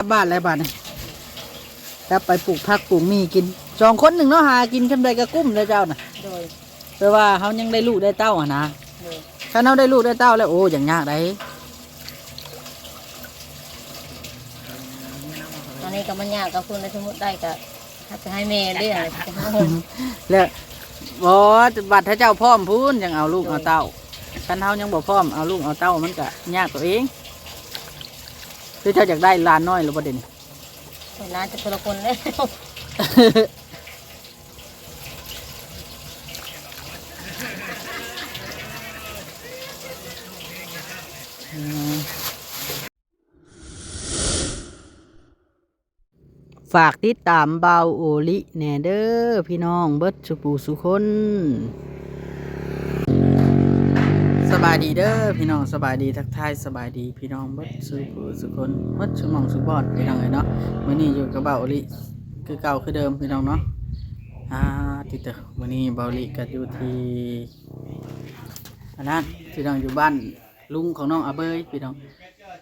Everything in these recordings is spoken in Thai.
กลับบ้านแล้วบ้านนี่กลับไปปลูกผักปลูกมีกินสองคนหนึ่งเนาะหากินจำได้กระกุ้มเลยเจ้าน่ะโดยแปลว่าเขายังได้ลูกได้เต้าอะนะโดยถ้าเขาได้ลูกได้เต้าแล้วโอ้อย่างยากได้ตอนนี้ก็มันยากกับคุณในสมมุติได้ก็ถ้าจะให้แม่เด้อจะหาเงินแล้วบอบัดถ้าเจ้าพร้อมพูนยังเอาลูกเอาเต้าคันเขายังบ่พร้อมเอาลูกเอาเต้ามันก็ยากตัวเอง คือเจ้าอยากได้หลานน้อยหรือประเด็นร้านจะคนละคนเลยฝากติดตามเบาโอลิแหนเดอร์พี่น้องเบิดสุปูสุคน สบายดีเด้อพี่น้องสบายดีทักทายสบายดีพี่น้องเบิดสุปูสุคนเบิดสุมองสุบอดพี่น้องเลยเนาะมื้อนี้อยู่กับเบาลิคือเก่าคือเดิมพี่น้องเนาะอ่าติดเตอมื้อนี้เบาลิก็อยู่ที่อันนั้นพี่น้องอยู่บ้านลุงของน้องอาเบยพี่น้อง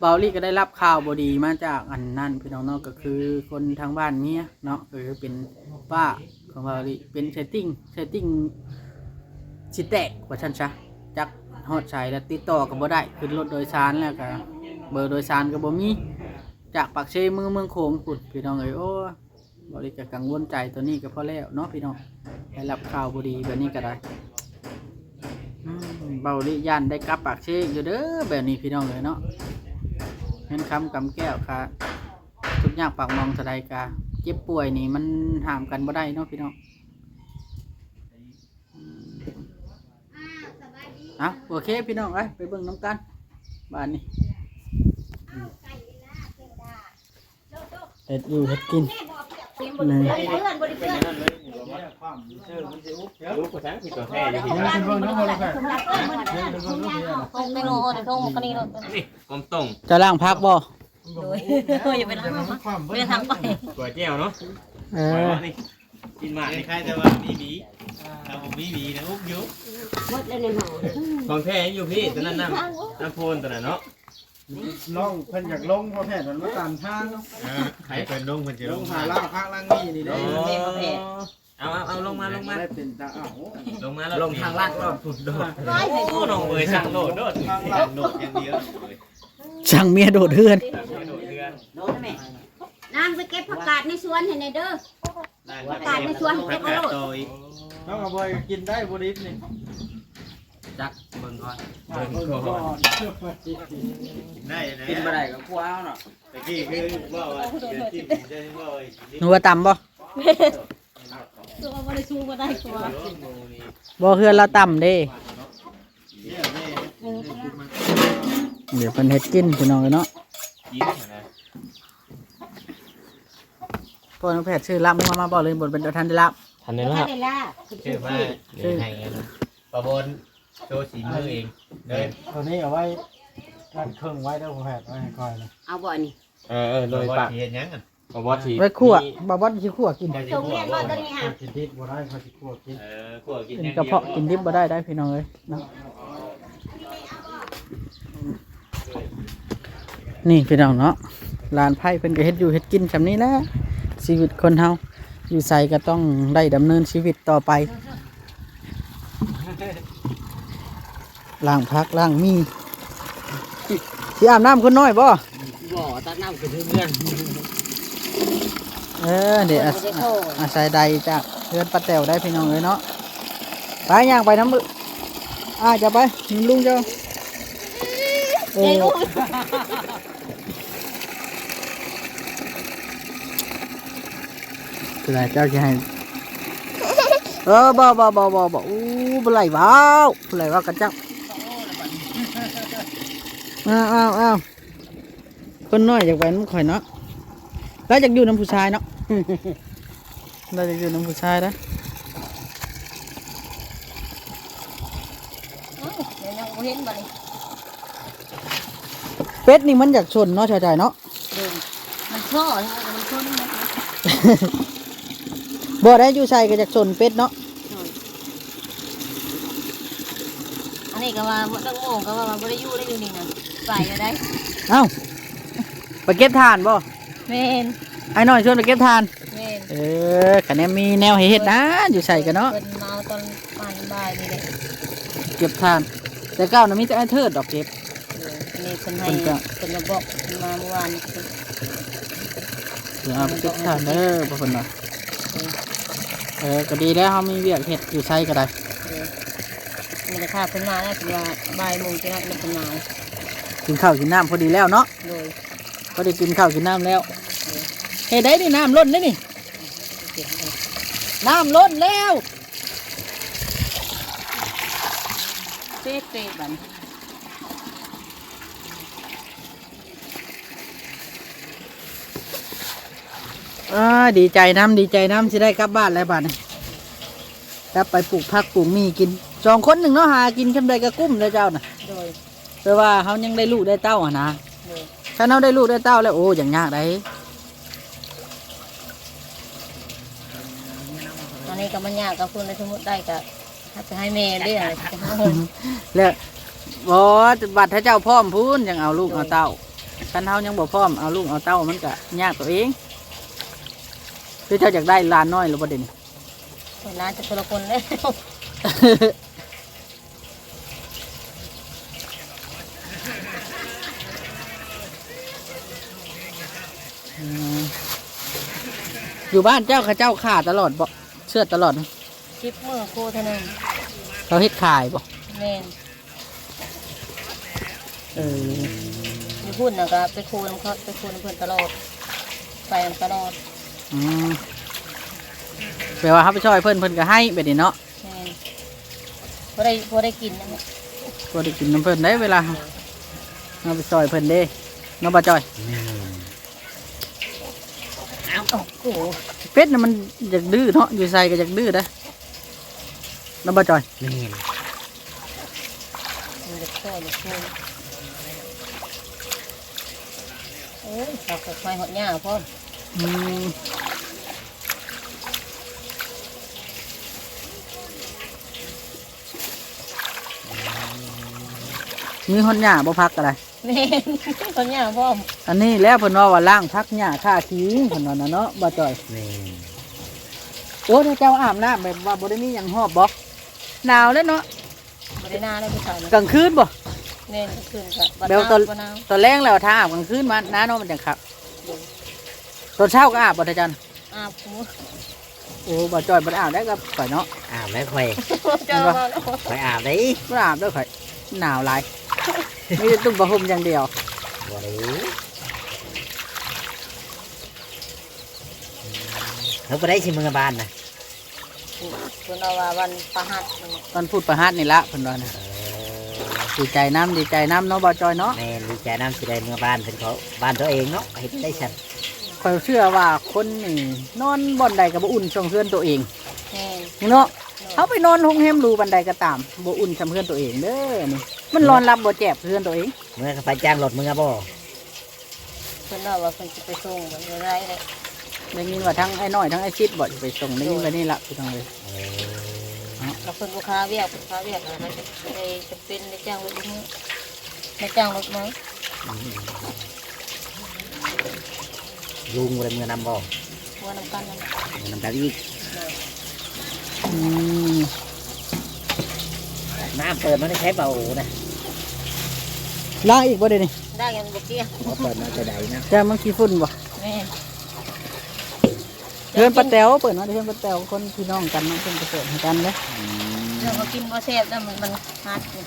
เบาลี่ก็ได้รับข่าวบดีมาจากอันนั่นพี่น้องเนาะก็คือคนทางบ้านเมียเนาะก็คือเป็นป้าของเบาลี่เป็นเซตติ้งเซตติ้งสิแตกว่าชันซะจัก ฮอดใช้แล้วติดต่อก็บ่ได้ขึ้นรถโดยสารแล้วก็เบอร์โดยสารก็บ่มีจากปากเชมือเมืองโขงพุ่นพี่น้องเอ้ยโอ้เบาลี่ก็กังวลใจตัวนี้ก็พอแล้วเนาะพี่น้องได้รับข่าวบดีแบบนี้ก็ได้เบาลี่ย่านได้กลับปากเชอยู่เด้อแบบนี้พี่น้องเลยเนาะเงินคำกำแก้วค่ะทุกอย่างปากมองสะใดกาเจ็บป่วยนี่มันห้ามกันบ่ได้เนาะพี่น้อง อะโอเคพี่น้องไปไปเบิ่งน้ำกันบ้านนี้เห็ดอยู่เห็ดกินนี่รู้ภาษาผิดตัวแท้อยู่ที่ไม่รู้เดี๋ยวโทรมาคนนี้เรานี่กลมตรงจะล่างพักบ่โดยอย่าไปทำไม่ได้ทำไปตัวแก้วเนาะเออนี่กินมานี่ใครแต่ว่ามีห มีถ้าผมมีหมีนะอุ๊บยุบของแท้อยู่พี่ตัวนั้นน้ำน้ำโพนตัวนั้นเนาะลงเพิ่นอยากลงเพราะแพทย์มันมาตามทางใครเป็นลงมันจะลลงงหาหาล่าล่างข้างล่างนี่นี่เด้เอาเอาเอาลงมาลงมาได้เป็นตาอ้าวลงมาลงทางลาดก็สุดโดดโอ้น้องเอ๋ยสั่งโดดโดดสั่งโดดอย่างเดียวช่างเมียโดดเฮือนโดดเรือนางไปเก็บผักกาดในสวนให้ในเด้อประกาศในสวนประกาศโดย น้องเอาไปกินได้บ่ดิบนี่จักเบิ่งก่อนเบิ่เบิ่งงก่ก่ออนนได้นะกินบ่ได้ก็คว้าวเนาะตะกี้คือว่าว่าเดี๋ยวจิ้มจะว่าไอ้กินหนูว่าต่ำบ่ตัวไม่ได้ชูก็ได้ตัวบ่เฮือนเราต่ำเด้เดี๋ยวเพิ่นเฮ็ดกินพี่น้องเนาะกินนะพ่อน้องแพทย์ชื่อรับมามาบอกเลยบทเป็นตัวทันได้รับ ทันได้ไม่รับได้ล่ะชื่อว่าเดี๋ยวให้กันประบนโชว์สีมือเองเดินตัวนี้เอาไว้กันเครื่องไว้เด้อพ่อแพทย์ไว้ให้คอยนะเอาบ่อนี่เออเออโดยปากเห็นยังกันประบนสีไว้คั่วบ่บ่สิคั่วกินจะตรงเรียนบ่ตัวนี้อะกินดิบบ่ได้เขาสิคั่วกินเออคั่วกินกินกระเพาะกินดิบบ่ได้ได้พี่น้องเอ้ยเนาะนี่พี่น้องเนาะลานไผ่เพิ่นก็เฮ็ดอยู่เฮ็ดกินซำนี้แหละชีวิตคนเฮา อยู่ใส่ก็ต้องได้ดำเนินชีวิตต่อไปล้างพักล้างมีสิอาบน้ำคนน้อยบ่บ่อตัดน้ำขึ้นเรือนเออเดี๋ยวอาศัยอาศัยใดจากเรือนปลาแต๋วได้พี่น้องเลยเนาะไปย่างไปน้ำมืออ่าจะไปลุงเจ้าเออ คือไรเจ้าจะให้เออบ่บ่บ่บ่บ่อู้บ่ไหลว้าวบ่ไหลว้าวกันเจ้าอ้าวอ้าวอ้าวคนน้อยอยากไปน้ำข่อยเนาะแล้วอยากอยู่น้ำผู้ชายเนาะเราจะอยู่น้ำผู้ชายนะเดี๋ยวยังเห็นบ่เป็ดนี่มันอยากชนเนาะชายใจเนาะมันช่อมันชนมัน บ่ได้อยู่ใส่ก็อยากชนเป็ดเนาะอันนี้ก็ว่าตั้งโมงก็ว่ามันไม่ได้อยู่ได้อยู่นี่นะไปก็ได้เอ้าไปเก็บถ่านบ่โแม่นไอ้น้อยชวนไปเก็บทานแม่นเออคะแนนมีแนวให้เฮ็ดนะอยู่ใส่กันเนาะเพิ่นเมาตอนปานบ่ายนี่แหละเก็บทาน แต่เก้านะมีแต่ไอ้เทิดดอกเก็บเอออันนี้เพิ่นให้เพิ่นก็เพิ่นมาบอกเพิ่นมาเมื่อวานเพิ่นเดี๋ยวเอาไปเก็บทานเด้อบ่เพิ่นว่า เออก็ดีแล้วเฮามีเวียกเฮ็ดอยู่ใส่ก็ได้เออมันจะพาเพิ่นมาแล้วเพิ่นว่าบ่ายโมงจะนัดเพิ่นมากินข้าวกินน้ำพอดีแล้วเนาะโดยพอได้กินข้าวกินน้ำแล้วเฮ้ยได้นี่น้ำล้นได้นี่เสียงเลยน้ำล้นแล้วเป๊ะเป๊ะบัด นอ่าดีใจน้ำดีใจน้ำสิได้กลับบ้านแล้วบ้านนี้กลับไปปลูกผักปลูกมีกินสองคนหนึ่งเนาะหากินจำได้กระกุ้มเลยเจ้าน่ะโดยแปลว่าเขายังได้ลูกได้เต้าอะนะโดยถ้าเราได้ลูกได้เต้าแล้วโอ้อย่างยากได้ตอนนี้ก็มันยากกับคุณในสมมุติได้ก็ให้ไปให้แม่เลี้ยงเลยจะหาเงินแล้วบอบัตรถ้าเจ้าพร้อมพูนยังเอาลูกเอาเต้าคันเฮายังบ่พร้อมเอาลูกเอาเต้ามันก็ยากตัวเอง คือเจ้าอยากได้หลานน้อยหรือบ่เด่นคนร้านจะคนละคนแล้วอืมอยู่บ้านเจ้าข้าเจ้าขาตลอดบ่เชื่อดตลอดไหมคลิปมือครูเท่านึงเขาเฮ็ดขายบ่แม่นเออมีพูดนะก็ไปคูนเขาไปคูนเพื่อนตลอดไปนำตลอด อืมแปลว่าเขาไปช่วยเพิ่นเพิ่นก็ให้แบบนี้เนาะแม่นพอได้พอได้กินนะเนี่ยก็ได้กินน้ำเพิ่นได้เวลาเราไปช่วยเพิ่นเด้เนาะบ่จอย เอาโอ้โหเป็ดน่ะมันอยากดื้อเนาะอยู่ใส่ก็อยากดื้อนะเนาะบ่จอยมันจะช่วยจะคูนโอ้ยเราก็ไฟหดหญ้าพ่ออื มมีคนหญ้าบ่พักก็ได้แม่นหดหญ้าพ่อมอันนี้แล้วเพิ่นว่าว่าล้างพักหญ้าฆ่าขี้เพิ่นว่าน่ะเนาะบ่จอยโอ้ถ้าเจ้าอาบน้ำแบบว่าบ่ได้มีหยังหอบบ่หนาวแล้วเนาะบริณาได้ผู้ชายนะกลางคืนบ่แม่นขึ้นกับบัเบลตอนบันาวตอนแรงแล้วถ้าอาบกลางคืนมาน้าเนาะมันจังครับ ตอนเช้าก็อาบบ่ท่าจันอาบหูโอ้บ่จอยบ่ได้อาบได้ก็ข่อยเนาะอาบแล้วค่อยเจอมาแล้วค่อยอาบได้บ่ได้อาบเด้อข่อยหนาวหลายมีแต่ตุ้มผ้าห่มอย่างเดียวบ่ได้เขาไปได้ชิมเมืองบ้านนะคุณเอาว่าวันประหัสมันเนี่ยตอนพูดประหัสนี่ละเพิ่นว่านะดีใจน้ำดีใจน้ำเนาะบ่จอยเนาะแม่นดีใจน้ำสิได้เมืองบ้านเป็นเขาบ้านตัวเองเนาะเห็นได้ฉัน ข่อยเชื่อว่าคนนี่นอนบ่อนใดก็บ่อุ่นช่องเพื่อนตัวเองแม่นนี่เนาะเขาไปนอนห้องแฮมรูบันไดก็ตามบ่อุ่นช่ำเพื่อนตัวเองเด้อนี่มันนอนรับบ่แจ็บเพื่อนตัวเอง เมื่อเขาไปจ้างรถเมืองบ่เพิ่นเอาว่าเพิ่นจะไปส่งแบบไรเลยได้ยินว่าทั้งไอ้น้อยทั้งไอ้ชิดบ่จะไปส่งได้ยินว่านี่ละพี่น้องเลยเออแล้วเพิ่นลูกค้าเวียกลูกค้าเวียกอะไรจะได้จะเป็นได้จ้างรถมือได้จ้างรถมือ ลุงบ่ได้เมืองนำบ่หัวนำกันนั่นเมืองนำกันอีกอืมน้ำเปิดมันได้ใช้เบานะล้างอีกบ่ได้นี่ได้กันบุกเกี้ยพอเปิดมันจะได้นะจะมันขี้ฝุ่นบ่แม่นเพื่อนป้าแต๋วเปิดมาเพื่อนป้าแต๋วคนพี่น้องกันเนาะเพิ่นก็เปิดให้กันเด้อเรื่องเขากินบ่แซ่บแล้วมันมันหัดอยู่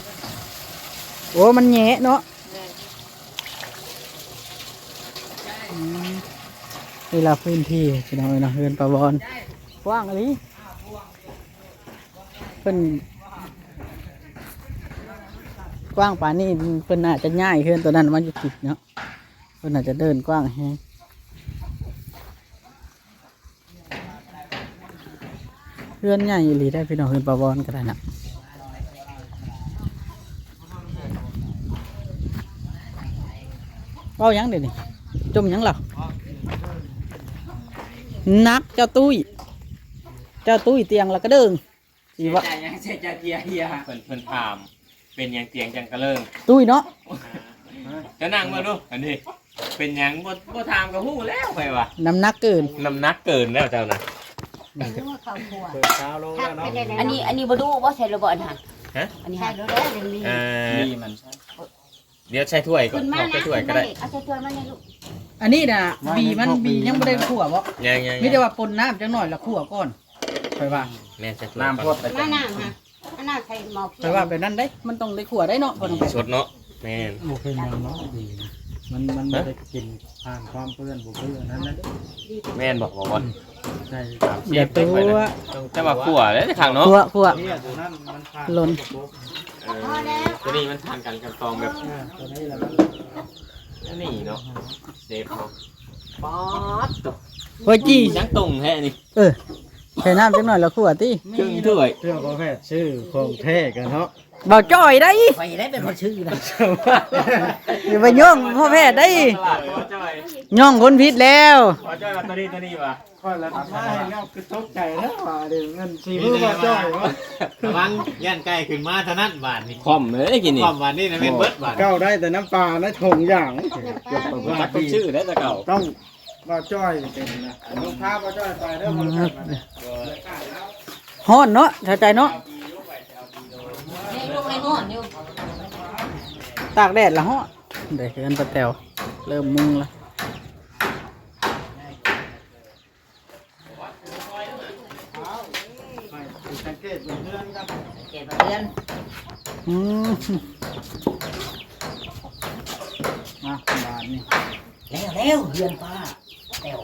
โอ้มันแหะเนาะแม่ นี่ละพื้นที่พี่น้องเอ้ยนาะเฮือนปลาวอนกว้างอะไรเพิ่นกว้างป่านนี้เพิ่นน่าจจะง่ายขึ้นตัวนั้นมันจะติดเนาะเพิ่นอาจจะเดินกว้างแฮงเรือนใหญ่อีหลีได้พี่น้องเฮือนปลาวอนก็ได้นะเว้าหยังเดี๋ยวนี้จมหยังเหรอ นักเจ้าตุ้ย เจ้าตุ้ยเตียงแล้วก็เดิงสีวะยังเสียใจเฮียเฮียเพิ่นเพิ่นถาม เป็นหยังเตียงจังกะเลิงตุ้ยเนาะจะนั่งมาดูอันนี้ เป็นหยังบ่บ่ถามกับฮู้แล้วไปว่ะน้ำหนักเกินน้ำหนักเกินแล้วเจ้าน่ะนึกว่าเขาหัวเปิดเช้าลงแล้วเนาะอันนี้อันนี้บ่ดูว่าใช่ระเบิดหั่นฮะอันนี้ใช่ฮะรู้แล้วยังมีเอ่อนี่มันใช่เดี๋ยวใช้ถ้วยก่อขึ้นนมาเอานะใช้ถ้วยก็ได้เอาใส่ถ้วยมาเลยลูก อันนี้น่ะบีมันบียังไม่ได้ขั่วบ่ยังยังมีแต่ว่าปนน้ำจังหน่อยและขั่วก่อนไปว่าแม่นใช้ถ้วยน้ำพก่ดอนไปมาน้ำฮะมาน้ำใส่หม้อเพีไปว่าแบบนั้นได้ มันต้องได้ขั่วได้เนาะพอต้องไปสดเนาะแม่นบุเป็นยังเนาะดีนะมันมันไม่ได้กินผ่านความเปื้อนบุเปื้อนนั้นนะแม่นบอกบอกว่าใช่ตามเชอย่าฟตัไปวนะต้องจะมาขั่วแล้วในข้างเนาะขั่วขั่วเนี่ยตัวนั้นมันผ่านหล่นเออตัวนี้มันทานกันกับตองแบบ อ่าตัวนี้แหละมันอันนี่เนาะเซฟเนาะป๊อดตกโอ้ยจี้ยังตรงแท้นี่เออใส่น้ำจังหน่อยและขั่วติครึ่งถ้วยเรื่องประเภทชื่อของแท้กันเนาะเบาจ้อยได้ไปได้เป็นคนชื่อนะอย่าไปย่องพ่อแพทย์ได้ตลาดพอจ้อยย่องคนผิดแล้วพอจ้อยมาตัวนี้ตัวนี้วะ ค่อยแล้วมาให้แล้วคือตกใจแล้วว่าเดี๋ยวเงินสี่มือมาจ่อยวะระวังย่านใกล้ขึ้นมาเท่านั้นบาทนี่คอมเลยกินนี่ความหวานนี่นะเป็นเบิดบาทเก้าได้แต่น้ำปลาได้ถงอย่างเก็บไปจัว่ากต้องชื่อได้แต่เก่าต้องมาจ้อยเป็นนะลูกค้ามาจ้อยไปเด้อมาจ้อยมาเนี่ยฮ้อนเนาะเข้าใจเนาะในลูกในห้อนอยู่ตากแดดละฮ้อนเดี๋ยวเกินปลาแตวเริ่มมุงละ สังเกตเป็นเรื่องครับ เก็บเดือน อืมมาบาทนี่แล้วแล้วเฮือนป้าแต้ว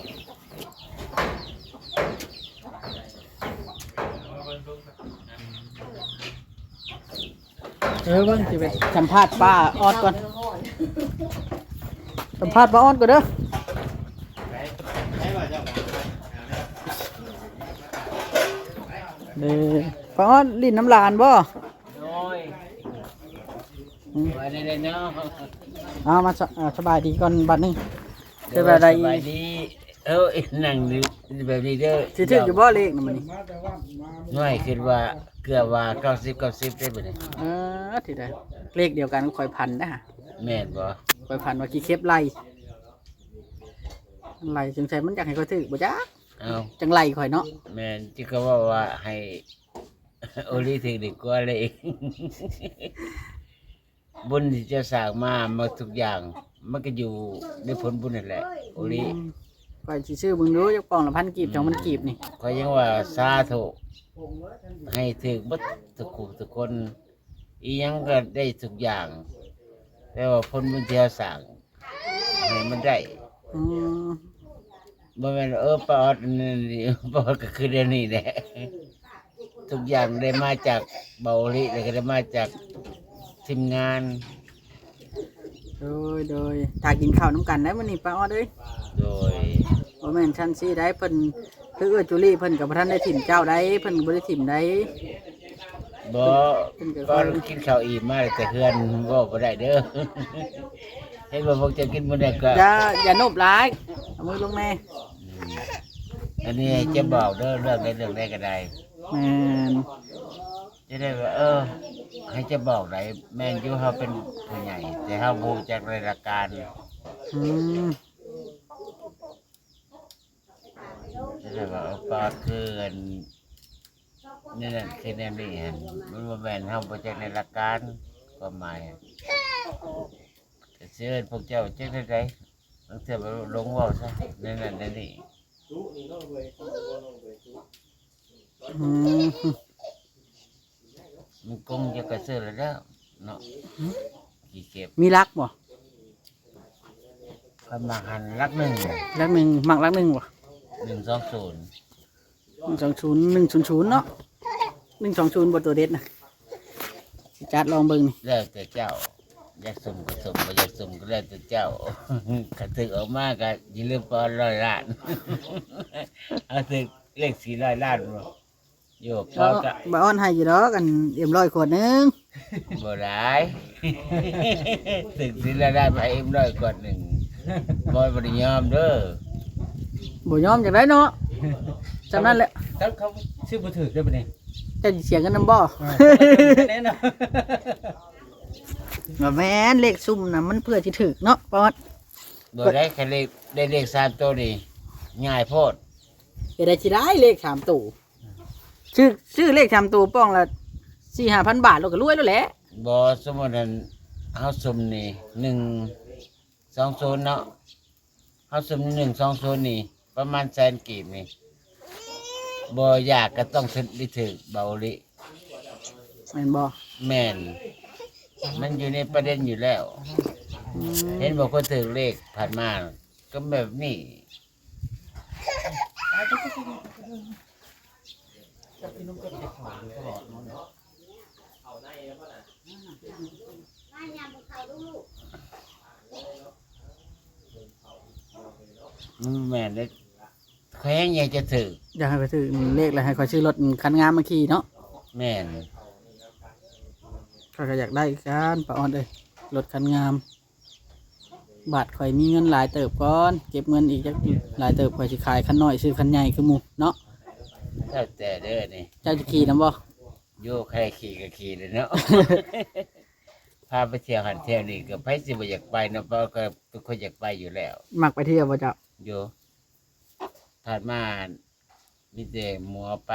เออเบิ่งสิไปสัมภาษณ์ป้าออดก่อน สัมภาษณ์ป้าออดก่อนเด้อใช่ป่ะเจ้าเด้อป้าออดลิ้นน้ำลานบ่ ไปได้เนาะเอามาสอ่าสบายดีก่อนบัดหนึงเกิดอะไรสบายดีเออนั่งอยู่แบบนี้เด้อสิถึกอยู่บ่เลขน่ะมื้อนี้มาแต่ว่ามาน้อยคิดว่าเกือบว่าเก้าสิบเก้าสิบได้บ่เนี่ยเออที่ใดเลขเดียวกันก็ค่อยพันนะฮะแม่นบ่ค่อยพันว่ากี่เคปไล่ไล่จังใส่มันอยากให้ค่อยถึกบ่จ๊ะเอาจังไล่ค่อยเนาะแม่นที่เขาว่าว่าให้โอลิถึงดีกว่าเลย บุญที่เจะสร้างมามาทุกอย่าง มันก็อยู่ในผลบุญนั่นแหละโอลิค่อยสิซื้อเบิ่งดูจักปองละพันกีบจังมันกีบนี่ก็ยังว่าสาธุให้ถึงบัดทุกคนทุกคน อีหยังก็ได้ทุกอย่าง แต่ว่าผลบุญที่เราสร้างให้มันได้อืมบ่แม่นเออปอดนี่นี่ปอดก็คือเดี๋ยวนี้แหละทุกอย่างได้มาจากเบาลิแล้วก็ได้มาจาก ทีมงานโดยโดยถ้ากินข้าวน้ำกันได้มื้อนี้ป้าออดเอ้ยโดยบ่แม่นชั้นซี่ได้เพิ่นคือเอื้อจุลี่เพิ่นกับพระท่านได้ถิ่มเจ้าได้เพิ่นบ่ได้ถิ่มได้บ่ก็กินข้าวอิ่มมาแต่เฮือนเว้าบ่ได้เด้อให้บ่พวกเจะกินบ่ได้ก็อย่าอย่าโนบร้ายเอามือลงแม่อันนี้จะบอกเด้อเรื่องใดเรื่องใดก็ได้แม่น จะได้ว่าเออให้จะบอกไหนแม่นอยู่เขาเป็นผู้ใหญ่ แต่เขาบูจากรายการอืมจะได้ว่าเออปอดคืออันนี่นั่นคือแนวนี่เห็นมันว่าแม่นเขาบูจากในรายการก็หมายอะแต่เชื่อพวกเจ้าเจ้าได้ไรต้องเสียว่าลงเว่าซะนั่นนั่นนั่นนี่อืม มันคงจะกระเสือแล้วเนาะกี่เก็บมีรักบ่พมาหันรักหนึ่งรักหนึ่งมักรักหนึ่งบ่หนึ่งสองศูนย์120 100เนาะ120บ่ตัวเด็ดนะสิจัดลองเบิ่งนี่แล้วแต่เจ้าอยากสมก็สมบ่อยากสมก็แล้วแต่เจ้าขันถึกออกมาก็อย่าลืมปอนร้อยล้านเอาถึกเลขสี่ร้อยล้านบ่ โยกปอนก็บ่อ้อนให้อยู่ดอกกันเอ็มร้อยขวดหนึงบ่ได้ถึกสี่ร้อยล้านไปเอ็มร้อยกว่าหนึ่งบอยบ่ได้ยอมเด้อบ่ยอมจังไดเนาะจำนั้นแหละถ้าเขาชื่อบ่ถือได้บ่นี่เจะเสียงกันนํบ่ แน่นอนบ่แม่นเลขซุ่มน่ะมันเพื่อสิถึกเนาะปอดบ่ได้แค่เลขได้เลขสามตัวนี่ง่ายโพดเฮ็ดได้สิได้เลขสามตู้ ชื่อชื่อเลขสามตู้ป้องละสี่ห้าพันบาทเราก็รวยแล้วแหละบ่สมมุตินั้นเฮาสุ่มนี่หนึ่งสองศูนย์เนาะเฮาสุ่มหนึ่งสองศูนย์นี่ ประมาณแสนกีบนี่บ่อยากก็ต้องถึงได้ถึกเบาลิแม่นบ่แม่น มันอยู่ในประเด็นอยู่แล้ว อืมเห็นบอกคนถึงเลขผ่านมาก็แบบนี้ มันแม่นเลยแข้งยังจะถึกอยากให้ไปซื้อเลขแล้วให้คอยซื้อรถคันงามมาขี่เนาะแม่นข้อยก็อยากได้กันป้าออนเอ้ยรถคันงาม บาทข่อยมีเงินหลายเติบก่อน เก็บเงินอีกจักหลายเติบข่อยสิขายคันน้อยซื้อคันใหญ่คือหมู่เนาะ ถ้าแต่เด้อนี่เจ้าจะขี่นำบ่โยกใครขี่ก็ขี่เลยเนาะ พาไปเที่ยวหันเที่ยวนี่ก็ไปสิบ่อยากไปเนาะเพราะก็ทุกคนอยากไปอยู่แล้ว มักไปเที่ยวบ่เจ้าโยถัดมามีแต่มัวไป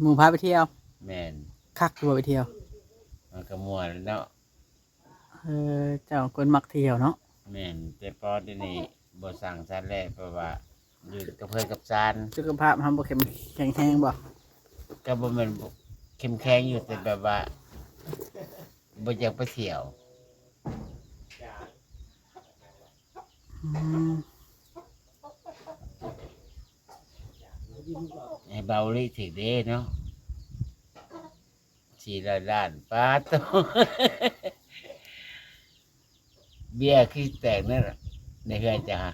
หมู่พาไปเที่ยว แม่นคักตัวไปเที่ยว มันก็มัวแล้วเนาะเออเจ้าคนมักเที่ยวเนาะ แม่นแต่พอเดี๋ยวนี้บ่สั่งซานแล้วเพราะว่า อยู่กับเพื่อนกับซานสุขภาพทำบ่เข้มแข็งแรงบ่ก็บ่แม่นบ่เข้มแข็งอยู่แต่แบบว่าบ่อยากไปเที่ยวอืมให้เบาลิถึงเด้เนาะสี่ร้อยล้านป้าโต เบี้ยขี้แตกนั่นน่ะในเฮือนจ้ะฮะ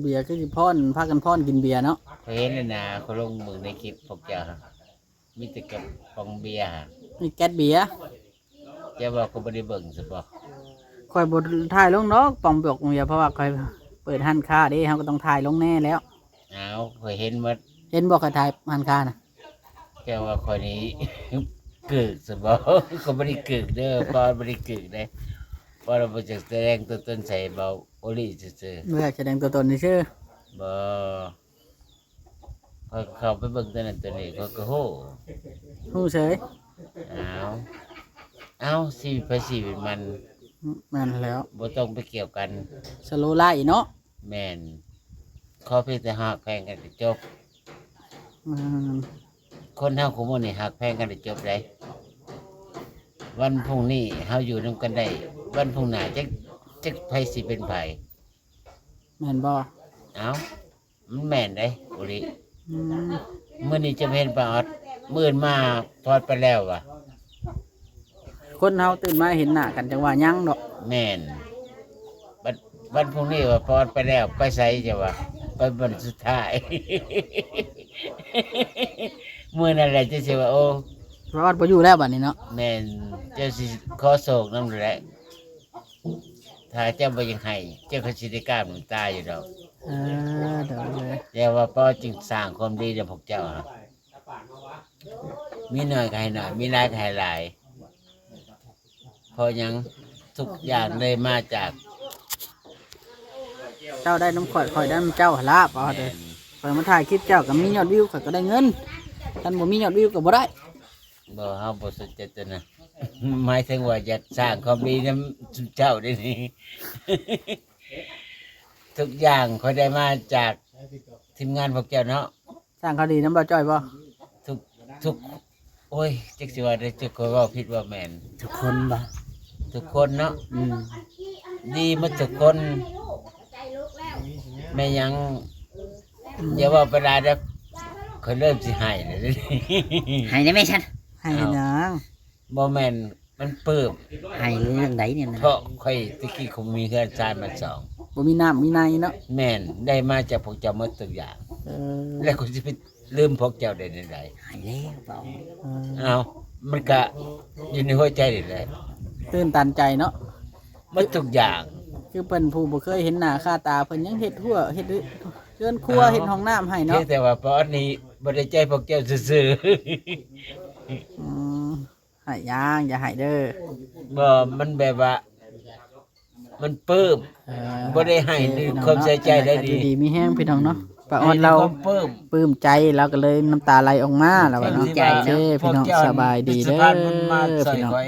เบียร์ก็สิพ่อนพากันพ่อนกินเบียร์เนาะเขาเห็นแล้วนะเขาลงมือในคลิปพวกเจ้าฮะมีแต่กับฟองเบียร์ฮะมีแก๊สเบียร์เจ้าบอกเขาไม่ได้เบิ่งสิบอกข่อยบ่ถ่ายลงเนาะปองเบียกเบียร์เพราะว่าข่อยเปิดหันค้าเด้เฮาก็ต้องถ่ายลงแน่แล้ว เอาเคยเห็นหมาเห็นบ่ข่อยถ่ายหันค้าน่ะแค่ว่าคนนี้ กึกสิบอกเขาไม่ได้กึกเด้อพอไม่ได้กึกเด้พอเราไปจากแสดงตัวตนใส่เบา โอลี่ซื่อๆเมื่อแสดงตัวตนซื่อบ่พอเข้าไปเบิ่งตัวนั้นตัวนี้ก็ก็โหฮู้เฉยเอาเอาชีวิตไปชีวิตมันแม่นแล้วบ่ต้องไปเกี่ยวกัน สโลไลท์เนาะแม่นขอเพียงแต่หักแพงกันก็จบ อืมคนเฮาคุมื้อนี้หักแพงกันก็จบได้วันพรุ่งนี้เฮาอยู่นํกันได้ วันพรุ่งหน้าจัก จักไผสิเป็นไผแม่นบ่เอามันแม่นได้โอลิอืมมื้อนี้จะเห็นปลาออดมื้อนมาพอดไปแล้วว่ะคนเฮาตื่นมาเห็นหน้ากันจังว่ายังดอกแม่นวันวันพรุ่งนี้ว่าพอดไปแล้วไปใส่จะว่าไปวันสุดท้ายเมื่อนั่นแหละจะเสียว่าโอ้ เพราะว่าบ่อยู่แล้วบัดนี้เนาะแม่นเจ้าสิขอโศกน้ำแหละ ถ้าเจ้าบ่ยังให้เจ้าก็สิได้กล้ามันตายอยู่ดอกเออเดี๋ยวเลยแต่ว่าพ่อจึงสร้างความดีให้พวกเจ้าอะมีน้อยก็ให้น้อยมีหลายก็ให้หลายเพอยังทุกอย่างเลยมาจากเจ้าได้น้ำข่อยข่อยได้น้ำเจ้าหนลาบเอาเด้อแม่นข่อยมาถ่ายคลิปเจ้าก็มียอดวิวข่อยก็ได้เงินท่านบ่มียอดวิวก็บ่ได้บ่เฮาบ่สนใจตัวนะ หมายถึงว่าอยากสร้างความดีนำเจ้าได้นี่ ทุกอย่างเขาได้มาจากทีมงานพวกเจ้าเนาะสร้างเขาดีน้ำบ่จ้อยบ่ทุกทุก โอ้ยจักสิว่าได้จักคนเว่าผิดว่าแม่นทุกคนบ่ทุกคนเนาะอืมดีหมาทุกคนแม่ยังอย่าว่าไปได้เด้อเขาเริ่มสิให้แล้วเด้อ ให้ได้ไหมฉันให้เฮ็ดหยัง บ่แม่นมันปลื้มให้เรื่องไหนเนี่ยนะเพราะค่อยตะกี้คงมีเพื่อนชายมาสอง บ่มีน้ำมีในเนาะแม่นได้มาจากพวกเจ้าหมดทุกอย่าง เออแล้วก็จะไปลืมพวกเจ้าได้ในใดให้แล้วเปล่าเออเอามันก็อยู่ในหัวใจนี่แหละตื่นตันใจเนาะหมดทุกอย่างคือเพิ่นผู้บ่เคยเห็นหน้าค่าตาเพิ่นยังเฮ็ดทั่วเฮ็ดเรือนครัวเฮ็ดห้องน้ำให้เพียเนาะงแต่ว่าเพราะอันนี้บ่ได้ใจพวกเจ้าซื่ออืม ให้ย่างอย่าให้เด้อๆบ่มันแบบว่า มันปลื้มเอ่อบ่ได้ให้ในความใส่ใจได้ดีอยู่ดีมีแห้งพี่น้องเนาะป้าออนเราให้ในความปลื้ม ปลื้มใจเราก็เลยน้ำตาไหลออกมาแล้วว่าเนาะใจโอเคพี่น้องสบายดีเด้อสะพานบุญมาใส่พี่น้อง ไว้